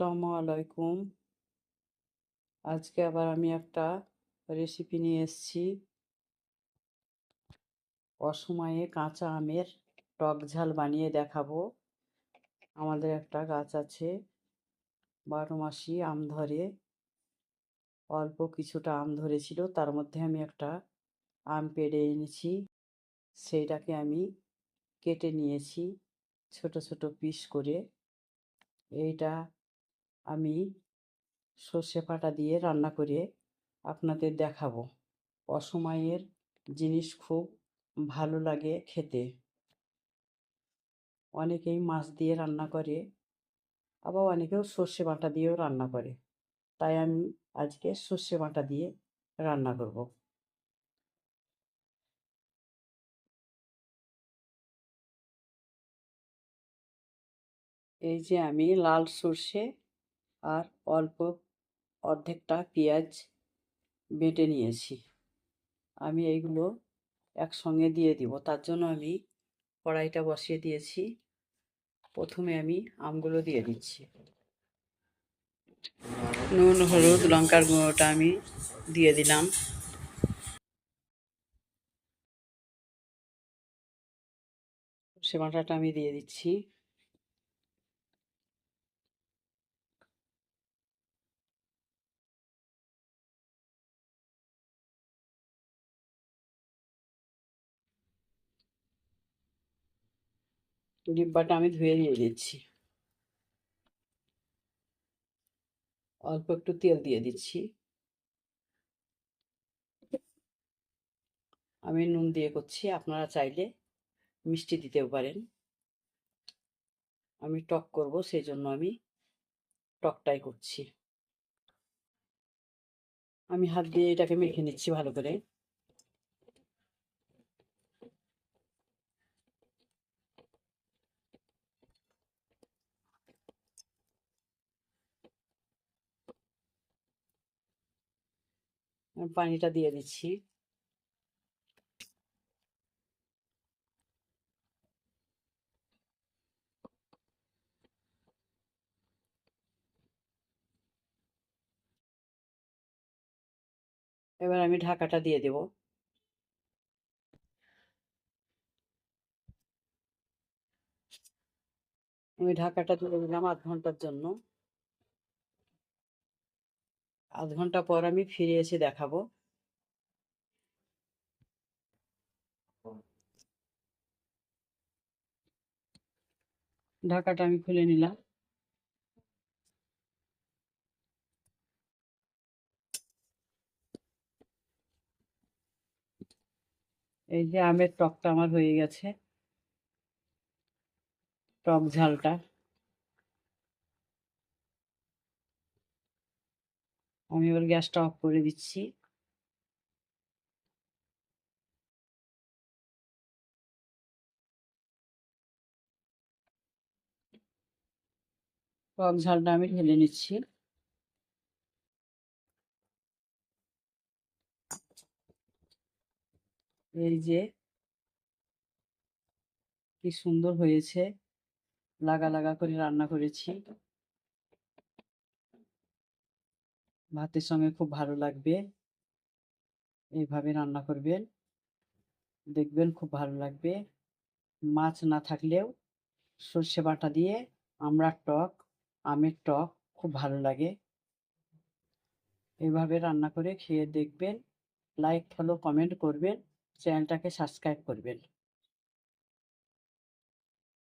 আসসালামু আলাইকুম। আজকে আবার আমি একটা রেসিপি নিয়ে এসেছি। অসময়ে কাঁচা আমের টক ঝাল বানিয়ে দেখাবো। আমাদের একটা গাছ আছে বারো মাসি আম ধরে। অল্প কিছুটা আম ধরেছিল, তার মধ্যে আমি একটা আম পেড়ে এনেছি। সেইটাকে আমি কেটে নিয়েছি ছোট ছোট পিস করে। এইটা আমি সর্ষে বাটা দিয়ে রান্না করে আপনাদের দেখাবো। অসময়ের জিনিস খুব ভালো লাগে খেতে। অনেকেই মাছ দিয়ে রান্না করে, আবার অনেকেও সর্ষে বাটা দিয়েও রান্না করে। তাই আমি আজকে সর্ষে বাটা দিয়ে রান্না করব। এই যে আমি লাল সর্ষে আর অল্প অর্ধেকটা পেঁয়াজ বেটে নিয়েছি। আমি এইগুলো একসঙ্গে দিয়ে দিব। তার জন্য আমি কড়াইটা বসিয়ে দিয়েছি। প্রথমে আমি আমগুলো দিয়ে দিচ্ছি। নুন, হলুদ, লঙ্কার গুঁড়োটা আমি দিয়ে দিলাম। সে বাটাটা আমি দিয়ে দিচ্ছি। ডিব্বাটা আমি ধুয়ে দিয়ে দিচ্ছি। অল্প একটু তেল দিয়ে দিচ্ছি। আমি নুন দিয়ে করছি, আপনারা চাইলে মিষ্টি দিতেও পারেন। আমি টক করব সেই জন্য আমি টকটাই করছি। আমি হাত দিয়ে এটাকে মেখে নিচ্ছি ভালো করে। পানিটা দিয়ে দিচ্ছি। এবার আমি ঢাকাটা দিয়ে দেব। আমি ঢাকাটা তুলে দিলাম আধ ঘণ্টার জন্য। আধ ঘণ্টা পর আমি ফিরে এসে দেখাবো। ঢাকাটা আমি খুলে নিলাম। এই যে আমের টকটা আমার হয়ে গেছে। টক ঝালটা। আমি এবার গ্যাসটা অফ করে দিচ্ছি। টক ঝালটা আমি ঢেলে নিচ্ছি। এই যে কি সুন্দর হয়েছে। লাগা লাগা করে রান্না করেছি। ভাতের সঙ্গে খুব ভালো লাগবে। এইভাবে রান্না করবেন। দেখবেন খুব ভালো লাগবে। মাছ না থাকলেও সর্ষে বাটা দিয়ে আমরা টক, আমের টক খুব ভালো লাগে। এইভাবে রান্না করে খেয়ে দেখবেন, লাইক, ফলো, কমেন্ট করবেন, চ্যানেলটাকে সাবস্ক্রাইব করবেন।